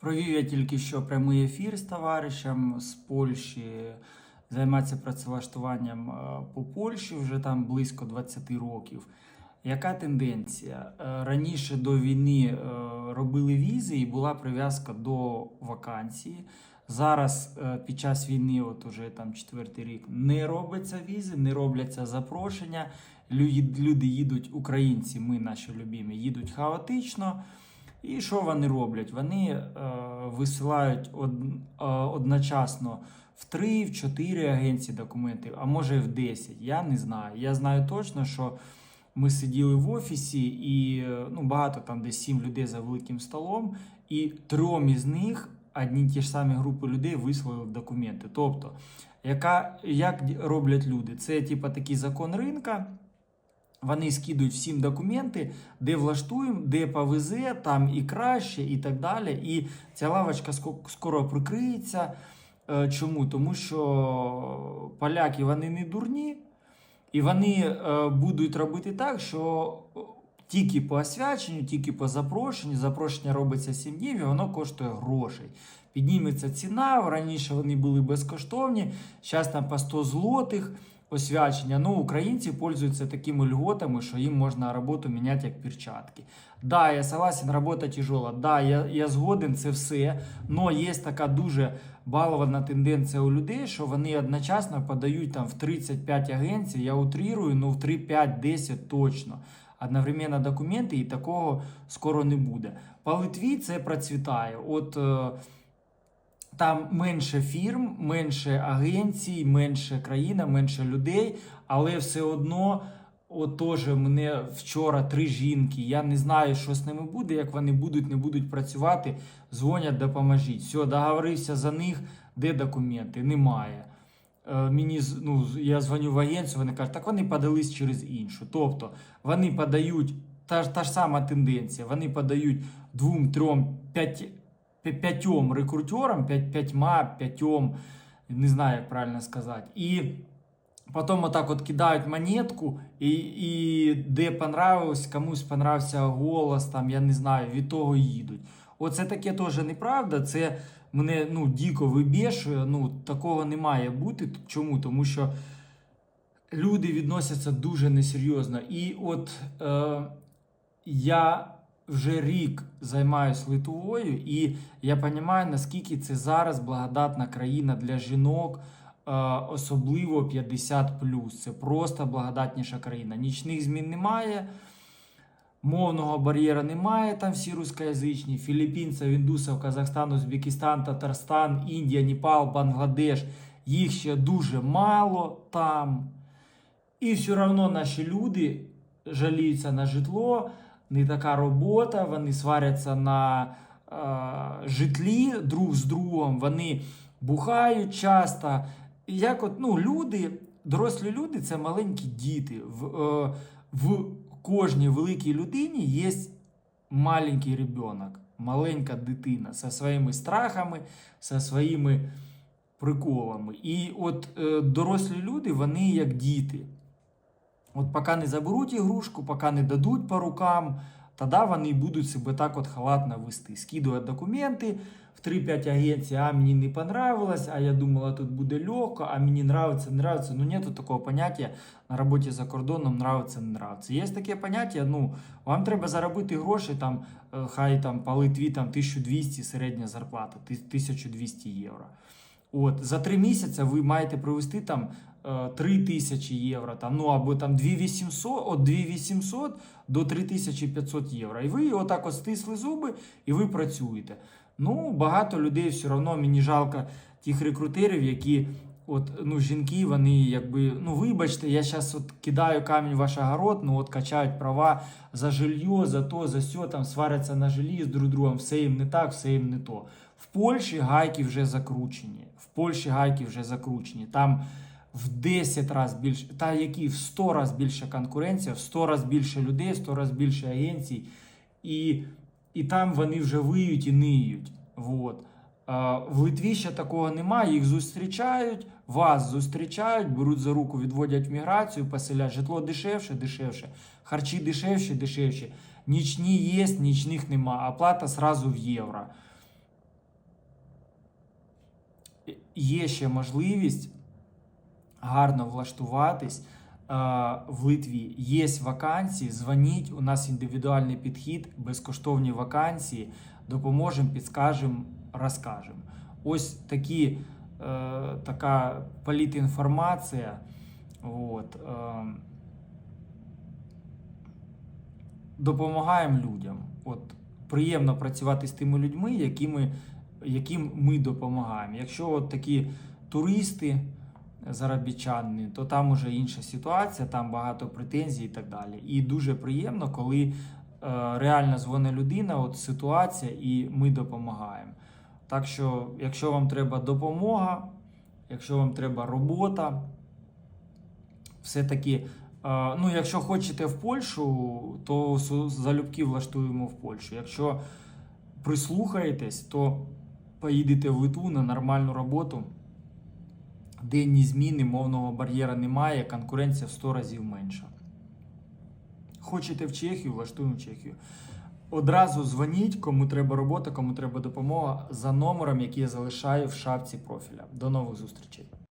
Провів я тільки що прямий ефір з товаришем з Польщі. Займається працевлаштуванням е, по Польщі вже там близько 20 років. Яка тенденція? Е, Раніше до війни е, робили візи і була прив'язка до вакансії. Зараз під час війни, от уже там четвертий рік, не робляться візи, не робляться запрошення. Люди, їдуть, українці, ми наші любімі, їдуть хаотично. І що вони роблять? Вони е, висилають од, е, одночасно в 3, в 4 агенції документи, а може в 10. Я не знаю. Я знаю точно, що ми сиділи в офісі, і е, ну, багато там десь 7 людей за великим столом, і трьом із них одні ті ж самі групи людей вислали документи. Тобто, яка, як роблять люди? Це типа такий закон ринка. Вони скидують всім документи, де влаштуємо, де повезе, там і краще, і так далі. І ця лавочка скоро прикриється. Е, Чому? Тому що поляки вони не дурні, і вони е, будуть робити так, що е, тільки по освяченню, тільки по запрошенню, запрошення робиться 7 днів, і воно коштує грошей. Підніметься ціна, раніше вони були безкоштовні, зараз там по 100 злотих освячення. Ну, українці пользуються такими льготами, що їм можна роботу міняти як перчатки. Да, я согласен, робота тяжела. Да, я, я згоден, це все. Но є така дуже балована тенденція у людей, що вони одночасно подають там в 35 агенцій, я утрирую, ну в 3-5-10 точно. Одновременно документи, і такого скоро не буде. По Литві це процвітає. От е, там менше фірм, менше агенцій, менше країна, менше людей, але все одно. От мене вчора три жінки. Я не знаю, що з ними буде, як вони будуть, не будуть працювати. Дзвонять, допоможіть. Все, договорився за них, де документи? Немає. Е, мені ну, я дзвоню в агенцію, вони кажуть, так вони подались через іншу. Тобто вони подають та, та ж сама тенденція. Вони подають двом, трьом, п'ять, п'я- п'ятьом рекрутерам, п'ять, п'ятьма, п'ятьом, не знаю, як правильно сказати. І Потім отак от кидають монетку, і, і де понравилось, комусь понравився голос, там, я не знаю, від того їдуть. Оце таке теж неправда. Це мене ну, дико вибішує. Ну, такого не має бути. Чому? Тому що люди відносяться дуже несерйозно. І от е, я вже рік займаюся Литвою, і я розумію, наскільки це зараз благодатна країна для жінок. Е, особливо 50 Це просто благодатніша країна. Нічних змін немає, мовного бар'єра немає, там всі рускоязичні, філіппінців, індусів, Казахстан, Узбекистан, Татарстан, Індія, Непал, Бангладеш. Їх ще дуже мало там. І все одно наші люди жаліються на житло, не така робота, вони сваряться на е, житлі друг з другом, вони бухають часто. Як от, ну, люди, дорослі люди це маленькі діти. В, е, в кожній великій людині є маленький ребенок, маленька дитина зі своїми страхами, зі своїми приколами. І от е, дорослі люди, вони як діти. От поки не заберуть ігрушку, поки не дадуть по рукам, тоді вони будуть себе так от халатно вести. Скидують документи в 3-5 агенцій, а мені не понравилось, а я думала, тут буде легко, а мені нравится, не нравится. Ну, нету такого поняття на роботі за кордоном нравиться, не нравиться. Є таке поняття, ну, вам треба заробити гроші, там, е, хай там по Литві там 1200 середня зарплата, 1200 євро. От, за три місяці ви маєте провести там е, 3 тисячі євро, там, ну або там 2800, от 2800 до 3500 євро. І ви отак от стисли зуби і ви працюєте. Ну, багато людей все одно мені жалко тих рекрутерів, які. От, ну, жінки, вони якби, ну вибачте, я зараз от кидаю камінь в ваш огород, ну от качають права за жилье, за то, за сьо, там сваряться на жилі з друг другом, все їм не так, все їм не то. В Польщі гайки вже закручені. В Польщі гайки вже закручені. Там в 10 разів більше, та які в 100 разів більше конкуренція, в 100 разів більше людей, в 100 разів більше агенцій. І, і там вони вже виють і ниють. Вот. В Литві ще такого немає, їх зустрічають, вас зустрічають, беруть за руку, відводять в міграцію, поселять житло дешевше, дешевше, харчі дешевші, дешевші. Нічні є, нічних нема, оплата сразу в євро. Є ще можливість гарно влаштуватись е, в Литві. Є вакансії, дзвоніть, у нас індивідуальний підхід, безкоштовні вакансії, допоможемо, підскажемо, розкажемо. Ось такі, е, така політінформація. От, е, допомагаємо людям. От, приємно працювати з тими людьми, якими, яким ми допомагаємо. Якщо от такі туристи, заробітчани, то там уже інша ситуація, там багато претензій і так далі. І дуже приємно, коли е, реально дзвонить людина, от ситуація, і ми допомагаємо. Так що, якщо вам треба допомога, якщо вам треба робота, все-таки, е, ну, якщо хочете в Польщу, то залюбки влаштуємо в Польщу. Якщо прислухаєтесь, то поїдете в Литву на нормальну роботу. Денні зміни, мовного бар'єра немає, конкуренція в 100 разів менша. Хочете в Чехію, влаштуємо в Чехію. Одразу дзвоніть, кому треба робота, кому треба допомога за номером, який я залишаю в шапці профіля. До нових зустрічей.